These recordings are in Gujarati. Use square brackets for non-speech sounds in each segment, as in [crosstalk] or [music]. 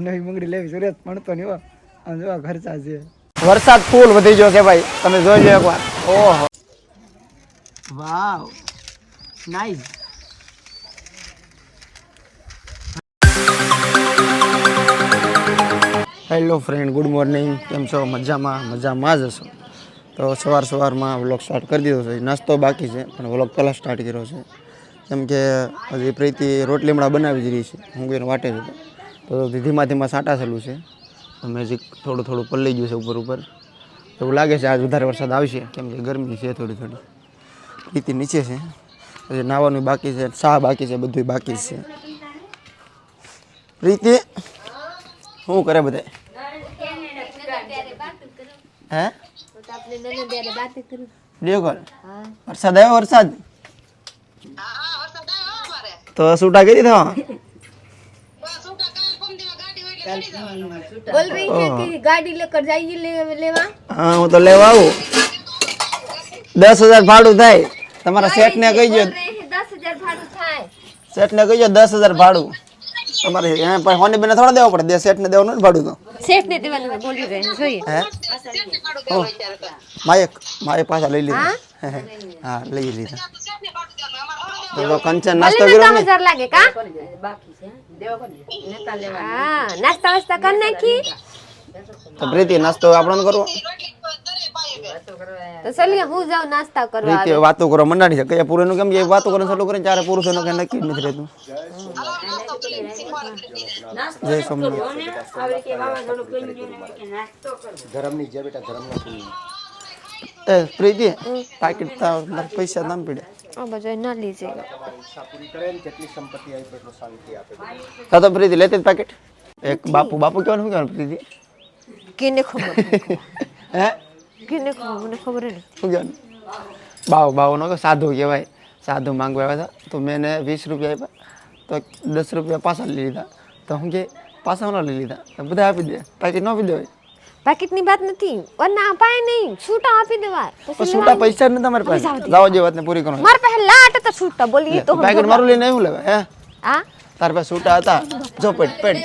નવી બંગડી લેવી જરૂરત પડતો નહીં હો. આમ જોવા ખર્ચા છે. વરસાદ ફૂલ વધી ગયો છે ભાઈ? તમે જોઈ લો એકવાર. ઓહો. Wow. Nice hello friend good morning કેમ છો? મજામાં? મજામાં જ હશો. તો સવાર સવારમાં વ્લોગ સ્ટાર્ટ કરી દીધો છે. નાસ્તો બાકી છે, પણ વ્લોગ પહેલાં સ્ટાર્ટ કર્યો છે. કેમ કે, હજી પ્રીતિ રોટલીમડા બનાવી જ રહી છે. હું કોઈને વાટે જ તો ધીમા ધીમા સાટા છે. મેજિક થોડું થોડું પલળી ગયું છે ઉપર ઉપર. એવું લાગે છે આજ વધારે વરસાદ આવશે. કેમ કે ગરમી છે થોડી થોડી. પ્રીતિ નીચે છે. પછી નાવાનું બાકી છે શાહ બાકી છે બધું બાકી છે. પ્રીતિ શું કરે બધા? હે? દેવગઢ વરસાદ આવ્યો વરસાદ? તો છૂટા કરી દીધા बोल रही है कि गाड़ी लेकर जाइए ले, लेवा હા હું તો લેવા આવું દસ હજાર ભાડું થાય તમારા શેઠ ને કહી बोल रहे हैं दस हजार भाड़ू થાય શેઠ ને કહી દસ હજાર ભાડું તમારે અહીંયા પણ હોની બેને થોડા દેવા પડે શેઠ ને દેવાનું જ ભાડું તો શેઠ ને દેવાનું है, बोली रहे हैं જોઈએ હે ઓ, માયક માયક પાછા લઈ લીધા હા લઈ લીધા તો તો કંચન નાસ્તો બોલી કર્યો ને ને હજાર લાગે કા હા નાસ્તા વાસ્તા કરી નાખી. તો પ્રીતિ નાસ્તો આપણને કરવો? તો ચલીએ હું જાઉં નાસ્તા કરવા પ્રીતિ વાતો કરો મંડાણી છે. પૂરેનું કેમ કે વાતો કરીને ચાલુ કરે ચારે પુરુષોનું કે નક્કી નથી રહેતું. જય સોમનાથ એ પ્રીતિ પાકીટ તાર મારા પૈસા નામ પડ્યા આ બાજુ ના લીજે તા તો પ્રીતિ લેતી જ પાકીટ એક બાપુ બાપુ કહેવાનું શું કહેવાનું પ્રીતિ કેને ખબર હે કેને ખબર મને ખબર નથી શું કહેવાનું બાવ બાવ નો કે સાધુ કહેવાય સાધુ માંગવા આવ્યા હતા તો મેં એને વીસ રૂપિયા આપ્યા તો દસ રૂપિયા પાછા લઈ લીધા તો હું કે પાછા ન લઈ લીધા તો બધા આપી દે પાકીટ ન આપી દેવાય પાકીટની વાત નથી વરના અપાય નહીં છૂટા આપી દેવા પણ છૂટા પૈસા જ નથી તમારી પાસે જાઓ જે વાતને પૂરી કરો માર પાસે લાટ તો છૂટા બોલીએ તો પાકીટ મારું લઈને એવું લેવા હે આ તાર પાસે છૂટા હતા જો પેટ પેટ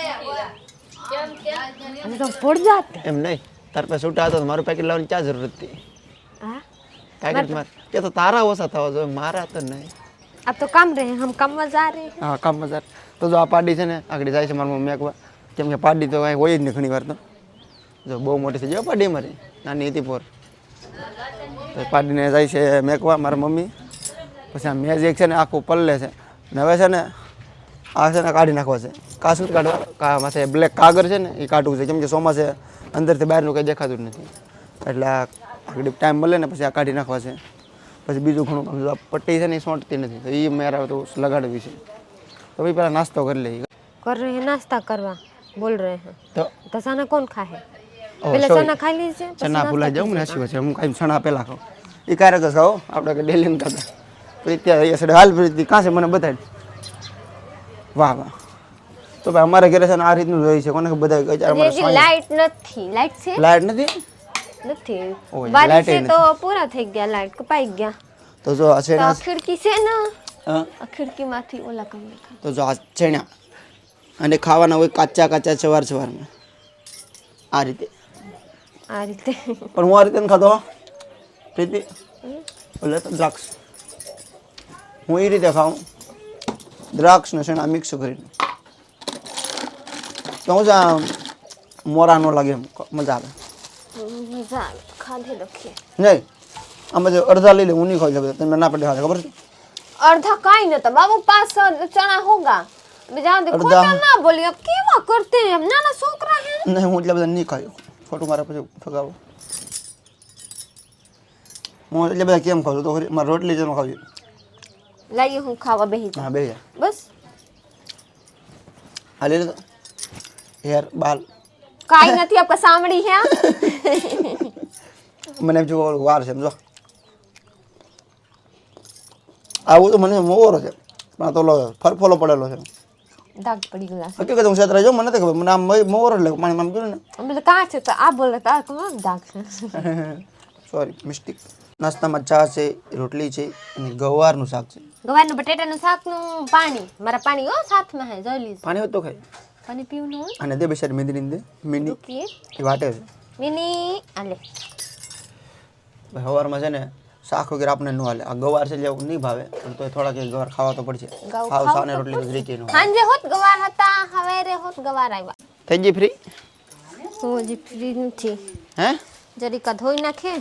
અને તો પડ જાત એમ નહીં તાર પાસે છૂટા હતા તો મારું પેકેટ લાવવાની ક્યાં જરૂર હતી હા પેકેટ માર કે તો તારા ઓછા થવા જોઈએ મારા તો નહીં अब तो कम रहे हैं हम कम જા रहे हैं હા કામ મજાક તો જો આ પાડી છે ને આગળ જાય છે મારા મમ્મી એકવાર કેમ કે પાડી તો કાંઈ હોય જ નહીં ઘણી વાર તો જો બહુ મોટી થઈ જાય પાડી મારી નાની હતી પોર. તો પાડીને જાય છે મેકવા મારા મમ્મી. પછી આ મેજ એક છે ને આખું પલ્લે છે. ને હવે છે ને આ છે ને કાઢી નાખવા છે. કાશું કાઢવા. માથે બ્લેક કાગર છે ને એ કાઢવું છે. કેમ કે ચોમાસે અંદરથી બહારનું કંઈ દેખાતું જ નથી. એટલે આ આગળ ટાઈમ મળે ને પછી આ કાઢી નાખવા છે. પછી બીજું ઘણું કામ પટ્ટી છે ને એ સોંટતી નથી. તો એ મેરા તો લગાડવી છે. તો ભાઈ પેલા નાસ્તો કરી લઈએ કર રહે નાસ્તા કરવા. બોલ રહે. તો તસાને કોણ ખાહે? પેલા ચણા જાઉં ને હસી પછી હું કાંઈ ચણા પહેલાં ખાઉં. એ ક્યારેક જ ખાઓ. આપણે કે ડેલી ખાતા. તો ત્યાં હાલ પ્રીતિ કાં છે? મને બતાવી વાહ વાહ. તો ભાઈ અમારા ઘરે છે આ રીતનું રહી છે. કોને બધા લાઈટ નથી. લાઈટ છે? લાઈટ નથી? અને ખાવાના હોય કાચા કાચા સવાર સવારમાં આ રીતે. આ રીતે પણ હું આ રીતે ખાતો પ્રીતિ એટલે તો દ્રાક્ષ હું એ રીતે ખાઉં દ્રાક્ષ ને શેણા મિક્સ કરીને તો હું જા મોરા નો લાગે મજા આવે મજા આવે ખાધે નહીં આમાં જો અડધા લઈ લે હું નહીં ખાઈ શકતો તમને ના પડે ખાધે ખબર છે અડધા કાઈ ન તો બાબુ પાસ ચણા હોગા બીજા ખોટા ના બોલ્યો કેવા કરતે એમ નાના છોકરા હે નહીં હું એટલે બધા નહીં ખાયો ફોટો મારા પછી ફગાવો. હું એટલે બધા કેમ ખાવ તો મારે રોટલી જમા ખાવી લાઈએ હું ખાવા બેહી હા બે બસ. હાલે તો. હેર બાલ. કાઈ નથી આપકા સાંભળી હે [laughs] મને એમ જો વાર છે સમજો આવું તો મને મોરો છે. પણ તો ફરફોલો પડેલો છે. ડાઘ પડી ગયેલા છે હકીકત હું ક્ષેત્ર જો મને નથી ખબર મને આમ મોર એટલે મને આમ જોયું ને અમે કાં છે તો આ બોલે તો આ કોણ ડાઘ છે સોરી મિસ્ટેક નાસ્તામાં ચા છે રોટલી છે અને ગવારનું શાક છે ગવારનું બટેટાનું શાકનું પાણી મારા પાણી હો સાથમાં હે જોઈ લીધું પાણી હોત તો ખાય પાણી પીવું હોય અને દે બેસાડ મેંદીની અંદર મીની એ વાટે છે મીની આલે હવારમાં છે ને શાક વગેરે આપણે ન હાલે. આ ગવાર છે જેવું નહીં ભાવે પણ તોય થોડાક એક ગવાર ખાવા તો પડશે. ખાવ સાને રોટલી તો રીકી નો. સાંજે હોત ગવાર હતા હવારે હોત ગવાર આવ્યા. થઈ ગઈ ફ્રી હું હજી ફ્રી નથી. હે? જરીકા ધોઈ નાખે.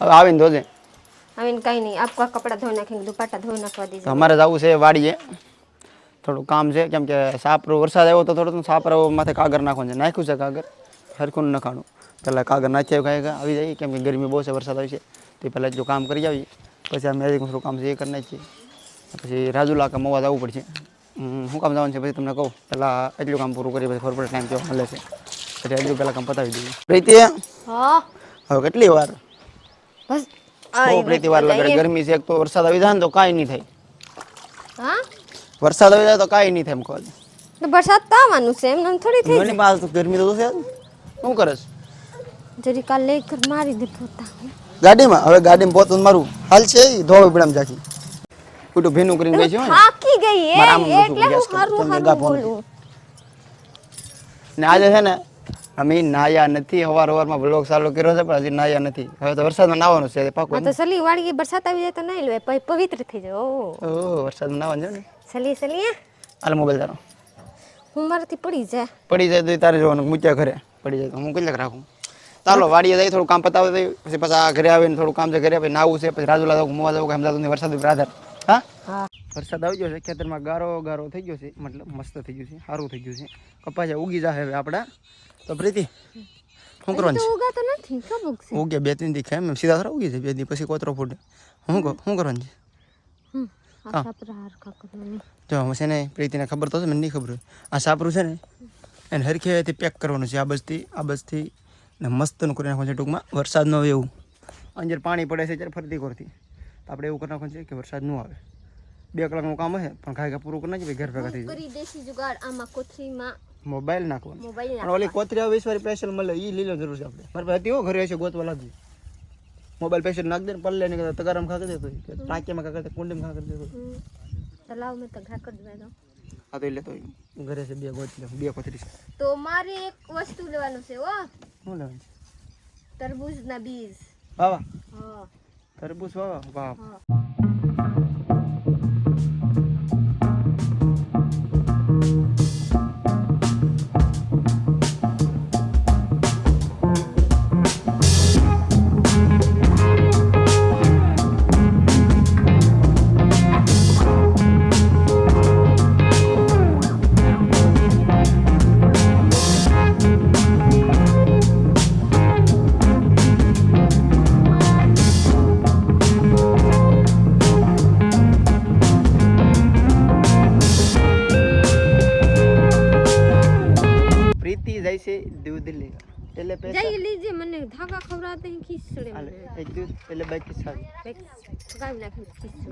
હવે આવીને ધોજે. આવીને કઈ નહીં આપકા કપડા ધોઈ નાખીને દુપટ્ટા ધોઈ નાખવા દીધા. અમારે જવું છે વાડીએ. થોડું કામ છે કેમ કે સાપરો વરસાદ આવ્યો તો થોડું સાપરો માથે કાગર નાખવાનું છે. નાખ્યું છે કાગર હરખું નખાણું. પહેલાં કાગર નાખ્યા કાંઈ આવી જાય. કેમ કે ગરમી બહુ છે વરસાદ આવી છે. તે પહેલાં જો કામ કરી આવીએ પછી આ હજી થોડું કામ છે એ કરી નાખીએ. પછી રાજુલા કામ મોવા જવું પડશે. શું કામ જવાનું છે પછી તમને કહું. પહેલાં એટલું કામ પૂરું કરી પછી પડે ટાઈમ કેવો મળે છે. પછી એટલું પહેલાં કામ પતાવી દઈએ. પ્રીતિ હવે કેટલી વાર? બસ પ્રીતિ વાર લાગે ગરમી છે એક તો વરસાદ આવી જાય ને તો કાંઈ નહીં થાય. હા? વરસાદ આવી જાય તો કાંઈ નહીં થાય એમ કહો તો વરસાદ તો આવવાનું છે એમ થોડી થઈ મને પાસે ગરમી તો છે શું કરસ જરી કાલે લેકર મારી દે પોતા ગાડીમાં? હવે ગાડીમાં પોતું મારું હાલ છે ઈ ધોળું પીડામ જાખી ઉઠું ભીનું કરીને ગઈ છે થાકી ગઈ એ એટલે હું હારું હારું બોલું. ને આજે છે ને અમે નાયા નથી હવાર હવારમાં બ્લોગ ચાલુ કર્યો છે પણ હજી નાયા નથી. હવે તો વરસાદમાં નાવાનું છે પાકો તો સલી વાળી વરસાદ આવી જાય તો નાઈ લે પછી પવિત્ર થઈ જાય ઓ વરસાદમાં નાવાનું છે ને? સલી સલી હાલ મોબાઈલ તારો. હું મારાથી પડી જાય. પડી જાય તો તારે જોવાનું મૂક્યા ઘરે. પડી જાય તો હું કેટલાક રાખું? ચાલો વાડીએ જઈ થોડું કામ પતાવે તો પછી પાછા ઘરે આવીને થોડું કામ છે ઘરે પછી નાવું છે પછી રાજુલા જવું મોવા જવું કે અમદાવાદ સુધી વરસાદ ઉપર આધાર. હા? વરસાદ આવી ગયો છે ખેતરમાં ગારો ગારો થઈ ગયો છે મતલબ મસ્ત થઈ ગયું છે સારું થઈ ગયું છે. કપાસ ઉગી જાય હવે આપણા તો પ્રીતિ શું કરવાનું નથી કબુક છે ઉગે બે ત્રણ દી ખાય એમ સીધા થરા ઉગી છે બે દી પછી કોતરો ફૂટે. શું શું કરવાનું છે? જો હું છે ને પ્રીતિને ખબર તો છે મને નહીં ખબર આ સાપરું છે ને એને હરખેથી પેક કરવાનું છે આ બસથી આ બસથી ને મસ્તનું કરી નાખવાનું છે ટૂંકમાં. વરસાદ ન આવે એવું. અંદર પાણી પડે છે ત્યારે ફરતી કરતી તો આપણે એવું કરી નાખવાનું છે કે વરસાદ ન આવે. બે કલાકનું કામ હશે પણ ખાઈ પૂરું કરી નાખી ઘેર ભેગા થઈ જાય. મોબાઈલ નાખવાનો. પણ અને ઓલી કોથરી આવે વીસ સ્પેશિયલ મળે એ લીલો જરૂર છે આપણે. મારી પાસે હતી હો ઘરે હશે ગોતવા લાગી મોબાઈલ સ્પેશિયલ નાખ દે ને પલ્લે નહીં તગારામાં ખા કરી દેતો ટાંકીમાં ખા કરતા કુંડીમાં ખા કરી દેતો તલાવમાં તો ઘા કરી દો હા તો એટલે તો ઘરે છે બે ગોતરી બે કોતરી છે. તો મારે એક વસ્તુ લેવાનું છે ઓ શું લેવાનું છે? તરબૂચના બીજ. વાવા હા. તરબૂચ વાવા વાહ.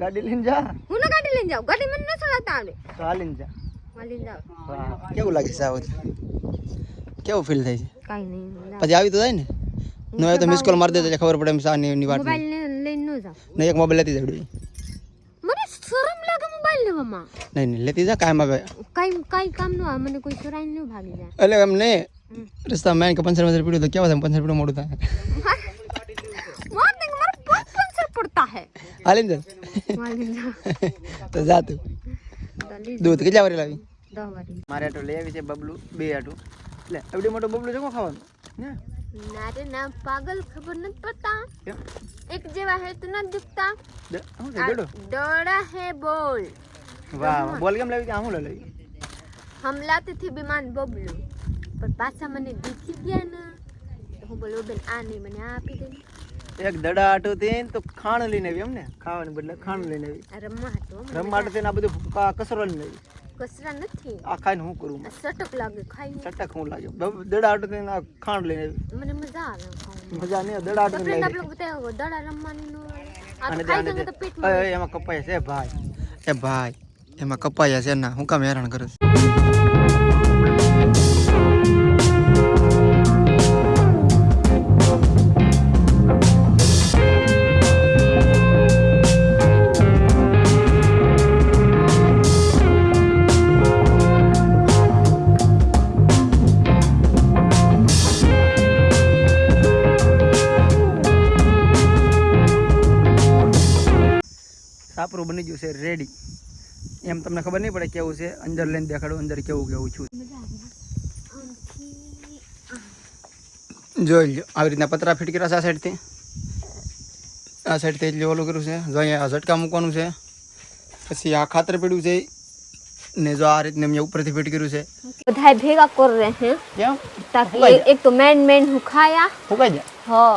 ગાડી લઈને જા. હું ના ગાડી લઈને જાઉં? ગાડી મને ન ચલાવતા આવડે. તો જા. માલી જાવ કેવું લાગે છે આવું? કેવું ફીલ થાય છે? કાઈ નહીં પછી આવી તો જાય ને? નો તો મિસ કોલ મારી દેજો તો ખબર પડે એમ સા ની વાત મોબાઈલ લઈને ન જાવ નહીં એક મોબાઈલ લેતી જડવી મને શરમ લાગે મોબાઈલ લેવામાં. નહીં નહીં લેતી જા કાયમ આવે. કાઈ કાઈ કામ નો મને કોઈ ચોરાઈ ન ભાગી જાય એટલે એમ ને રસ્તા મેં કે પંચર પંચર પીડ્યું તો કેવા થાય પંચર પીડ્યું મોડું થાય. પડતા હે હાલીને જા તો જા તું દૂધ કેટલા વારી લાવી દહ વારી મારે આટલું લઈ આવી છે બબલું બે આટુ એટલે એવડી મોટું બબલું છે કોણ ખાવાનું ના રે ના પાગલ ખબર નથી પડતા એક જેવા હે તો નથી દુખતા દોડા હે બોલ વાહ વાહ. બોલ કેમ લાવી કે આમ લાવી હમ લાતે થી વિમાન બબલુ પણ પાછા મને દીખી ગયા ને હું બોલું બેન આ નહીં મને આ આપી દે એક દડા આટું થી તો ખાણ લઈને આવી એમ ને ખાવાને બદલે ખાણ લઈને આવી. રમવા માટે થઈને આ બધું કસરો લઈને આવી. કચરા નથી. આ ખાઈને હું કરું? સટક લાગે ખાઈ સટક હું લાગ્યો? દડા આટું થઈને આ લઈને આવી. મને મજા આવે મજા નહીં દડા આટું લઈને દડા રમવાની નો એમાં કપાયા છે ભાઈ. એ ભાઈ એમાં કપાયા છે ના હું કામ હેરાન કરું છે. બની ગયું રેડી એમ તમને ખબર નહીં પડે કેવું છે? અંદર લઈને દેખાડું અંદર કેવું કેવું છું. જોઈ લો આવી રીતના પતરા ફિટ કર્યા છે આ સાઈડથી આ સાઈડથી એટલે ઓલું કર્યું છે. જો અહીંયા ઝટકા મૂકવાનું છે. પછી આ ખાતર પીડ્યું છે. ને જો આ રીતને મેં ઉપરથી ફિટ કર્યું છે. બધા ભેગા કર રહે હે. કેમ? એક તો મેન મેન હુખાયા હુકાઈ ગયા હા.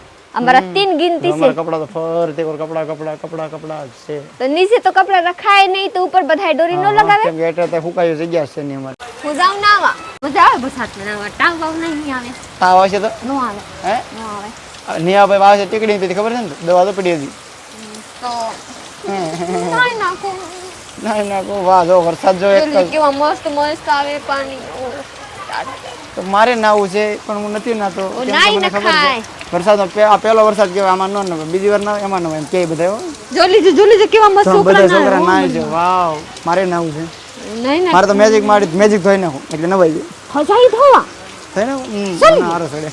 અમારા તીન ગિનતી છે. કપડા તો ફર તે કપડા કપડા કપડા કપડા છે. તો નીચે તો કપડા રખાય નહીં તો ઉપર બધાય દોરી નો લગાવે? કેમ કે એટલે તો હુકાયો જગ્યા છે ની અમારે. હું જાવ ના આવા. મજા આવે બસાત ના આવા. ટાંગ વાવ નહીં આવે. તાવ આવશે તો? નો આવે. હે? નો આવે. નિયા ભાઈ વાસે ટીકડી પીધી ખબર છે ને? દવા તો પડી હતી. તો નાઈ નાખો. નાઈ નાખો વાહ જો વરસાદ જો એક કેવા મસ્ત મસ્ત આવે પાણી. તો મારે નાવું છે પણ હું નથી નાતો. નાઈ નખાય. વરસાદનો આ પહેલો વરસાદ કહેવાય આમાં ન બીજી વાર એમાં નવે કે બધા જો લીજો જો કેવા મસ્ત છોકરા છોકરા નાય છે વાવ મારે નાવું છે. નહીં ના. મારે તો મેજિક મારી મેજિક ધોઈ નાખું એટલે નવાઈ ગયું હજાઈ ધોવા? થઈ ને. હારો સડે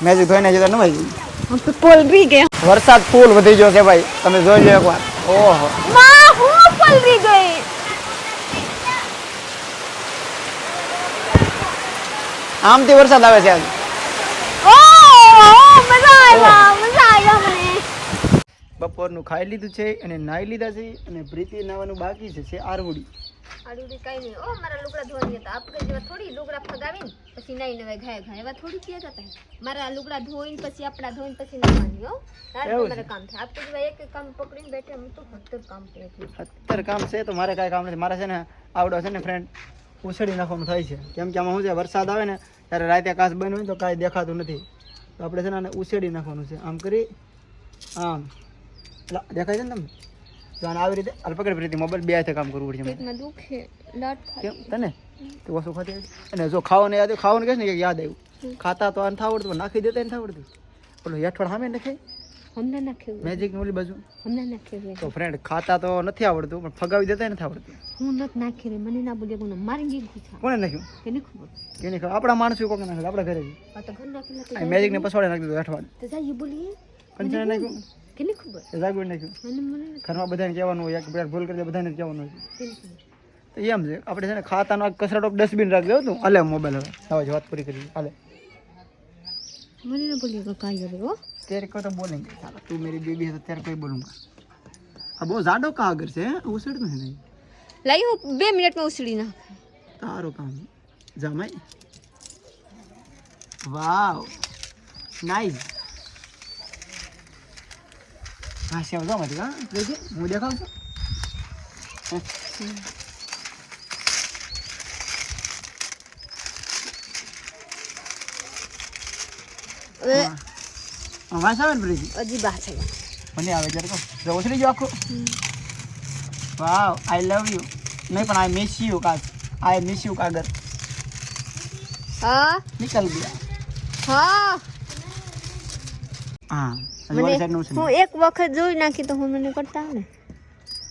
મેજિક ધોઈ નાખી તો નવાઈ ગયું પોલ બી ગયા. વરસાદ ફૂલ વધી ગયો છે ભાઈ. તમે જોઈ લો એકવાર. ઓહો. વાહ હું પોલ બી ગઈ. આમથી વરસાદ આવે છે આજ. બપોરનું ખાઈ લીધું છે અને નાહી લીધા છે અને પ્રીતિ નાવાનું બાકી છે છે આરવડી. આરવડી કઈ નહીં. ઓ મારા લુગડા ધોવાની હતા. આપણે જેવા થોડી લુગડા ફગાવીને પછી નાઈ નવાય ઘાય ઘાય. એવા થોડી ક્યાં હતા મારા લુગડા ધોઈને પછી આપણા ધોઈને પછી નાવાની હો. તારે કામ થાય. આપણે જેવા એક એક કામ પકડીને બેઠે હું તો હત્તર કામ કરે છે અત્યારે કામ છે તો મારે કાંઈ કામ નથી. મારે છે ને આવડો છે ને ફ્રેન્ડ ઉછળી નાખવાનું થાય છે. કેમ કે આમાં શું છે વરસાદ આવે ને ત્યારે રાતે કાચ બંધ હોય ને તો કાંઈ દેખાતું નથી. તો આપણે છે ને આને ઉછેડી નાખવાનું છે. આમ કરી આમ. લા, દેખાય છે ને તમને? તો આને આવી રીતે હાલ પકડ પ્રીતિ મોબાઈલ બે હાથે કામ કરવું પડશે દુખે કેમ? તને? તો વસ્તુ ખાતી અને જો ખાવાનું યાદ ખાવાનું કહે ને કે યાદ આવ્યું. ખાતા તો આને થાવડતું નાખી દેતા એને થાવડતું પેલું હેઠળ સામે નખાય હમણાં નાખ્યું મેજિક ઓલી બાજુ? હમણાં નાખ્યું તો ફ્રેન્ડ ખાતા તો નથી આવડતું પણ ફગાવી દેતા નથી આવડતું. હું નથી નાખી મને ના બોલે કોને? મારી ગઈ ગુછા કોને નાખ્યું? કેને ખબર? કેને ખબર? આપણા માણસો કોક નાખે આપણા ઘરે. આ તો ઘર નાખી મેજિક ને પછવાડે નાખી દીધું અઠવાડ તો જાય બોલી. કંચના નાખ્યું? કેને ખબર? એ નાખ્યું. ઘરમાં બધાને કહેવાનું હોય એક બે ભૂલ કરી દે બધાને કહેવાનું હોય. તો એમ છે આપણે છે ને ખાતાનો કચરાટો ડસ્ટબિન રાખી દેવું તું. હાલે મોબાઈલ હવે. હવે વાત પૂરી કરી. હાલે. मैंने ना बोलिएगा कहाँ जा रहे हो तेरे को तो बोलेंगे साला तू मेरी बीबी है तो तेरे को ही बोलूँगा अब वो जाडो का अगर से उसड़ में है नहीं लाई हूँ बे मिनट में उसड़ी ना तारो काम जमाई वाओ नाइस हाँ सेव जाओ मत का देखिए मुझे देखा વાસ આવે ને પ્રીતિ હજી બા છે. મને આવે જ્યારે કહો. જો ઉછળી ગયો આખું. વાવ આઈ લવ યુ નહીં પણ આઈ મિસ યુ કાગ આઈ મિસ યુ કાગર. હા. નિકલ ગયા હા. હા હું એક વખત જોઈ નાખી તો હું મને કરતા ને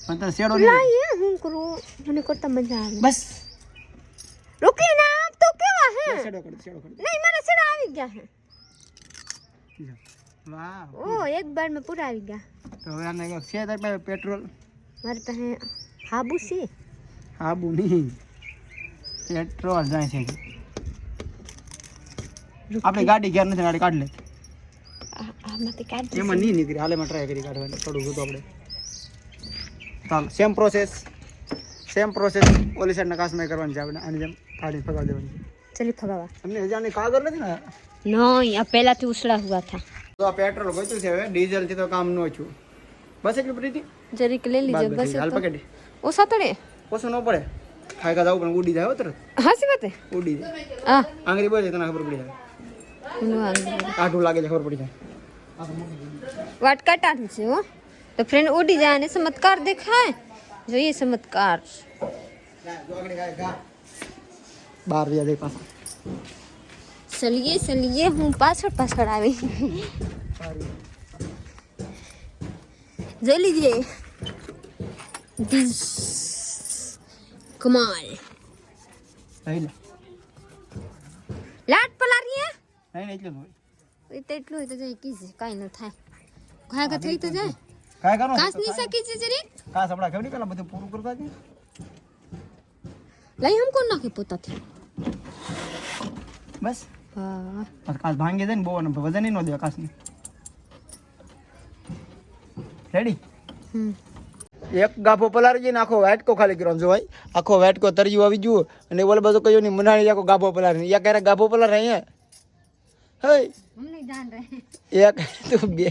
પણ તને શેડો નહીં હું કરું? મને કરતા મજા આવે. બસ. રૂકી ના તો કેવા હે? શેડો કર શેડો કર નહીં મારા સેડા આવી ગયા હે. વાવ ઓ એક બારમાં પૂરા આવી ગયા. તો હવે આને એક છે તારી પાસે પેટ્રોલ? મારી પાસે હાબુ છે. આબુ નહીં. પેટ્રોલ જાય છે. આપણે ગાડી ઘેર નથી ગાડી કાઢ લે. આ- આમાંથી કાઢ એમાં નહીં નીકળી. હાલે ટ્રાય કરી કાઢવાની. થોડું હતું આપણે. ચાલો સેમ પ્રોસેસ સેમ પ્રોસેસ ઓલી સાઈડના કાસમાં કરવાની છે આપણે. આની જેમ કાઢીને ફગાવી દેવાની ચલી ફગાવા અમને હજી આની કાગળ નથી ને નહીં આ પહેલાથી ઉછળા હુआ था। તો આ પેટ્રોલ ગોચ્યું છે હવે ડીઝલથી તો કામ ન છું બસ એટલી પ્રીતિ જરીક લઈ લીજો બાદ બસ બાકી હાલ પકડી ઓ સાતડે ઓછું ન પડે ખાઈ ખાતા પણ ઉડી જાય હો તરત હાસી વાત હે ઉડી જાય આ આંગળી બોલે તને ખબર પડી જાય નો આંગળી કાઢું લાગે છે ખબર પડી જાય વાટ કાટાનું છે હો તો ફ્રેન્ડ ઉડી જાય અને ચમત્કાર દેખાય જોઈએ ચમત્કાર બાર વાગ્યા દે પાછા ચલીએ ચલીએ હું પાછળ પાછળ આવી જોઈ લીજીએ ધીસ કમાલ લઈ લે લાટ પલારી હે નહીં નહીં એટલું જ હોય એ તો એટલું હોય તો જાય કીજે કાંઈ ન થાય ઘા ઘા થઈ તો જાય કાંઈ કરો કાંસની સકી છે જરી કાંસ હમણાં કેવડી પેલા બધું પૂરું કરતા છે લઈ હમ કોણ નાખે પોતાથી બસ હા કાંસ ભાંગી જાય ને બહુ અને વજન ન દેવા કાંસને રેડી હમ એક ગાભો પલારી જઈને આખો વાટકો ખાલી કરવાનો જો ભાઈ આખો વાટકો તરજી આવી જુઓ અને ઓલે બધો કયો નહીં મનાણી આખો ગાભો પલારી યા ક્યારેક ગાફો પલાર અહીંયા હે એક તું બે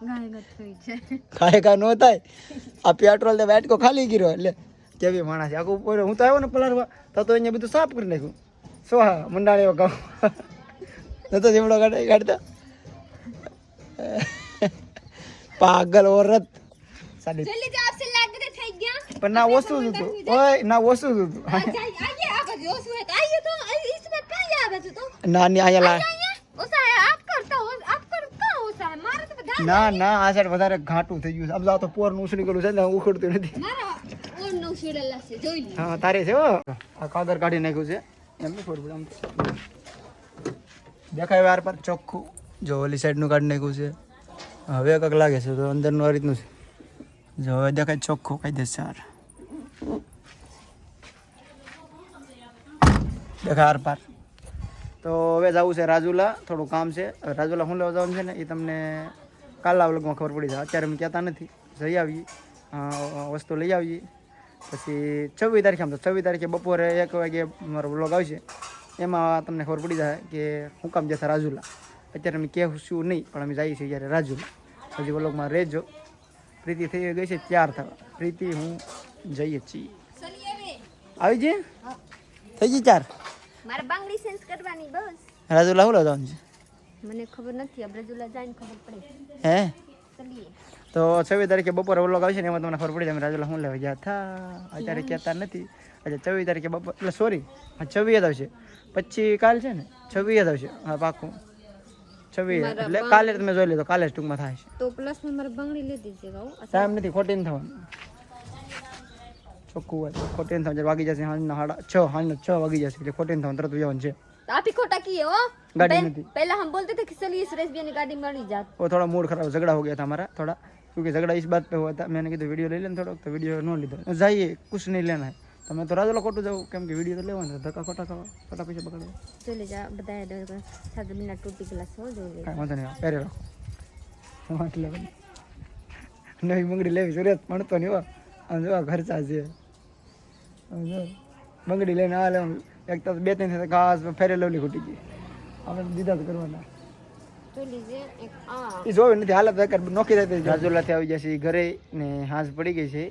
ખાય ખા છે ન થાય આ પેટ્રોલ તો વાટકો ખાલી કર્યો એટલે કેવી માણસ આખું પોયરો હું તો આવ્યો ને પલારવા તો તો અહીંયા બધું સાફ કરી નાખ્યું. શું હા મંડાળે એવો ગામ. નતો જીવડો કાઢે કાઢતા. પાગલ ઓરત. પણ ના ઓછું જ હતું ઓય ના ઓછું જ હતું ના ની અહીંયા લા ના ના આ સાઈડ વધારે ઘાટું થઈ ગયું છે. અબલા તો પોરનું ઉછળી ગયેલું છે ને ઉખડતું નથી. હા, તારે છે હો. આ કાઢી નાખ્યું છે. એમ નહીં આમ દેખાય વાર પર ચોખ્ખું. જો, ઓલી સાઈડનું કાઢી નાખ્યું છે. હવે કંઈક લાગે છે, તો અંદરનું આ રીતનું છે. જો, હવે દેખાય ચોખ્ખું કાંઈ દેશે સાર દેખાય આર પાર. તો હવે જવું છે રાજુલા, થોડું કામ છે. હવે રાજુલા હું લેવા જવાનું છે ને, એ તમને કાલના વ્લોગમાં ખબર પડી જાય. અત્યારે અમે કહેતા નથી. જઈ આવીએ. વસ્તુ લઈ આવીએ. પછી છવ્વીસ તારીખે આમ તો છવ્વીસ તારીખે બપોરે એક વાગે મારો વ્લોગ આવશે. એમાં તમને ખબર પડી જાય કે હું કામ જતા રાજુલા. અત્યારે અમે કહેશું નહીં પણ અમે જઈએ છીએ જ્યારે રાજુલા. હજી વ્લોગમાં રહેજો. પ્રીતિ થઈ ગઈ છે ચાર થવા. પ્રીતિ હું જઈએ છીએ. આવી જઈએ? થઈ ગઈ ચાર? મારે બાંગડી સેન્સ કરવાની બસ. રાજુલા હું જવાનું છે? મને ખબર નથી અબ્રજુલા જાઈને ખબર પડે. હે? ચલીએ. તો છવ્વીસ તારીખે બપોરે વ્લોગ આવશે ને એમાં તમને ખબર પડી જાય અમે રાજુલા હું લેવા ગયા થા અત્યારે કહેતા નથી અચ્છા છવ્વીસ તારીખે બપોર એટલે સોરી હા છવ્વીસ જ આવશે પછી કાલ છે ને છવ્વીસ જ આવશે હા પાકું છવ્વીસ એટલે કાલે તમે જોઈ લીધો કાલે જ ટૂંકમાં થાય છે તો પ્લસ में મારે બાંગડી ले दीजिएगा वो ટાઈમ નથી ખોટી નથી થવાનું ચોખ્ખું હોય ખોટી નથી થવાનું વાગી જશે સાંજના સાડા છ સાંજના છ વાગી જશે એટલે ખોટી નથી થવાનું તરત જવાનું છે तो आप ही खोटा किए हो गाड़ी पहले- में थी। पहले हम बोलते थे कि चलिए सुरेश भैया की गाड़ी में नहीं जाते वो थोड़ा मूड खराब झगड़ा हो गया था हमारा थोड़ा क्योंकि झगड़ा इस बात पे हुआ था मैंने कहा वीडियो ले लेना थोड़ा तो वीडियो न લીધો जाइए कुछ नहीं लेना है तो मैं तो રાજુલા ખોટું જાઉં કેમ કે વિડીયો તો લેવાનો છે. ધક્કા ખોટા ખાવા ખોટા પૈસા બગાડવા चले जा बताया दो सात बिना टूटी गिलास हो जो ले કાંઈ વાંધો નહીં પહેરે રાખો વાંટ લેવાની નવી બંગડી લેવી સુરત મળતો નહીં હો આમ જો આ ખર્ચા છે આમ જો બંગડી લઈને આ લેવાનું એક તો બે ત્રણ સાથે ઘાસ ફેરે લવલી ખૂટી ગઈ આપણે દીધા તો કરવાના तो लीजिए एक आ એ જોવે નથી હાલત વેકર નોખી થતી રાજુલાથી આવી જશે ઘરે ને હાંસ પડી ગઈ છે.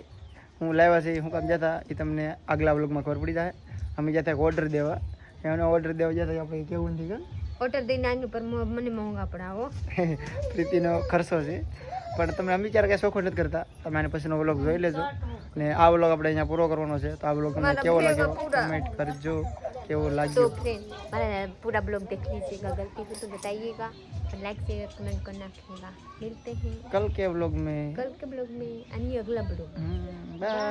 હું લાવ્યા છે હું કામ જતા એ તમને આગલા બ્લોગમાં ખબર પડી જાય. અમે જતા ઓર્ડર દેવા. એનો ઓર્ડર દેવા જતા આપણે કેવું નથી કે ઓર્ડર દઈને આની પર મને મોંઘા પડાવો [laughs] પ્રીતિનો ખર્ચો છે. પણ તમે અમે ક્યારે કાંઈ શોખો નથી કરતા. તમે આને પછીનો વ્લોગ જોઈ લેજો. ને આ વ્લોગ આપણે અહીંયા પૂરો કરવાનો છે. તો આ વ્લોગ તમને કેવો લાગે કમેન્ટ કરજો. કેવો तो લાગ્યો फ्रेंड हमारा पूरा ब्लॉग देख लीजिएगा गलती से तो बताइएगा और लाइक शेयर कमेंट करना रखिएगा मिलते हैं કલ કે વ્લોગ મેં कल के ब्लॉग में अन्य अगला ब्लॉग બાય